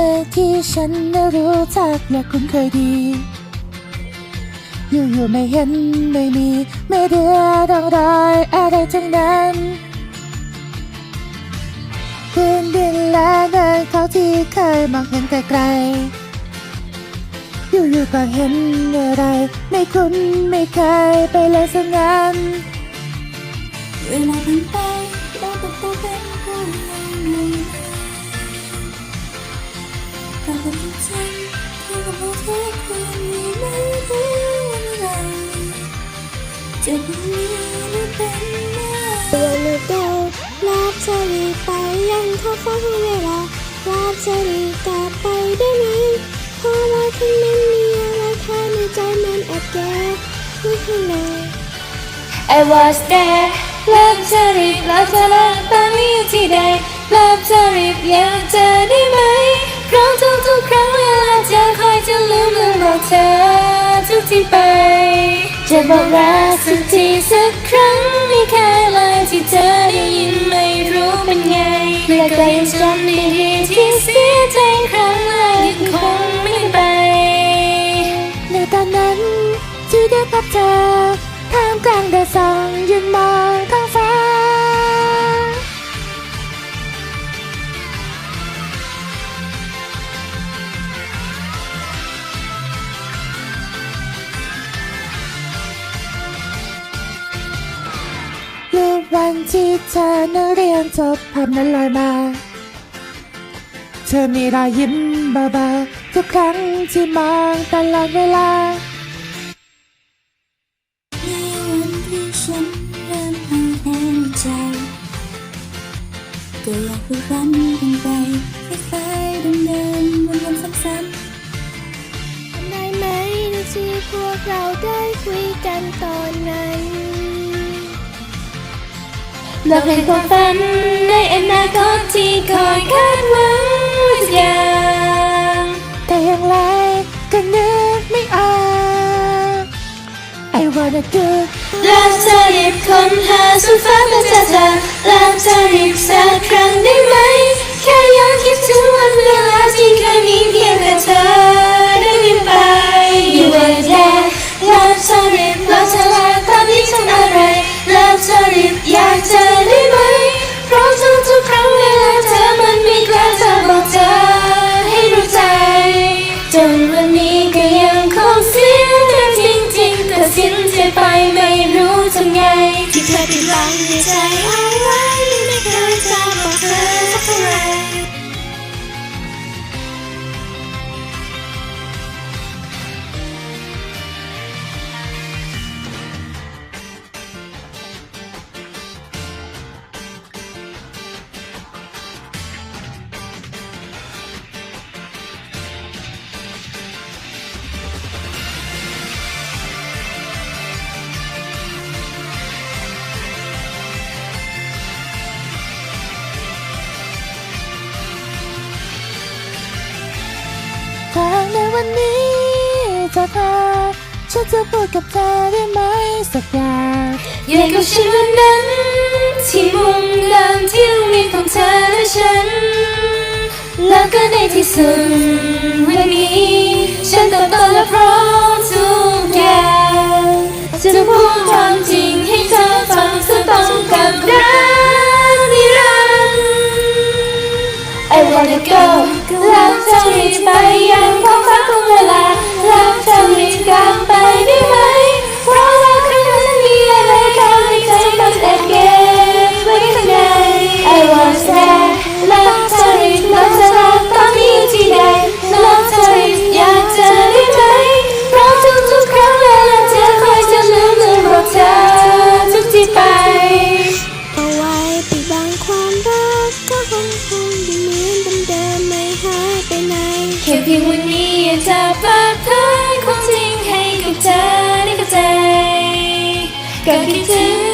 เมื่อที่ฉันได้รู้จักและคุ้นเคยดี อยู่ๆไม่เห็นไม่มี ไม่เดือดองรอยอะไรทั้งนั้นพื้นดินและเนินเขาที่เคยมองเห็นไกลๆอยู่ๆก็เห็นอะไร ไม่คุ้นไม่เคยไปเลยสักงั้นเวลาผ่านไป มาบอกคืนนี้ไม่รู้วันไรจะมีหรือเป็นเมื่อเดือนฤดูลาบจะรีบไปยังท้องฟ้าของเวลาลาบจะรีบกลับไปได้ไหมเพราะว่าข้างนั้นมีอะไรแค่ในใจมันแอบแก้ไม่ข้างใน I was there ลิฟเธอรีบล้วเธอแล้วตอนนี้อยู่ที่ใดเลิฟเธอรีบอยากเจอ เธอทุกที่ไป จะบอกรักสักทีสักครั้งไม่แค่เลยที่เธอได้ยินไม่รู้เป็นไงและก็ยังจำได้ดีที่เสียใจครั้งแรกยังคงไม่ไปในตอนนั้นที่ได้พบเธอท่ามกลางแดดส่องยืนมอง วันที่เธอนักเรียนจบภาพนั้นลอยมา เธอมีรอยยิ้มเบาๆทุกครั้งที่มองตลอดเวลาในวันที่ฉันเริ่มอ่อนแอในใจ ก็อยากพูดรันกันไปคล้ายๆเดิมๆวนๆซ้ำได้ไหมนะที่พวกเราได้คุยกันตอนนั้นๆ เราเห็นความฝันในอนาคตที่คอยคาดหวังทุกอย่างแต่อย่างไรก็นึกไม่ออก I wanna do รักเธอรีบค้นหาสุดฟ้าเพื่อเจอเธอรักเธอรีบสักครั้งได้ไหม แค่อยากคิดถึงวันเวลาที่เคยมีเพียงแต่เธอได้วิ่งไป You were there รักเธอรีบรักเธอแล้วตอนนี้ทำอะไรรักเธอรีบอยากเจอ เวันนี้จะพาฉันจะพูดกับเธอได้ไหมสักอย่างอยู่กับฉันวันนั้น ที่มุมเดิมที่โรงเรียนของเธอและฉัน แล้วก็ในที่สุดวันนี้ ฉันเติบโตและพร้อมทุกอย่างจะพูดความจริงให้เธอฟังซึ่งตรงกับรักนิรันดร์ I wanna go ย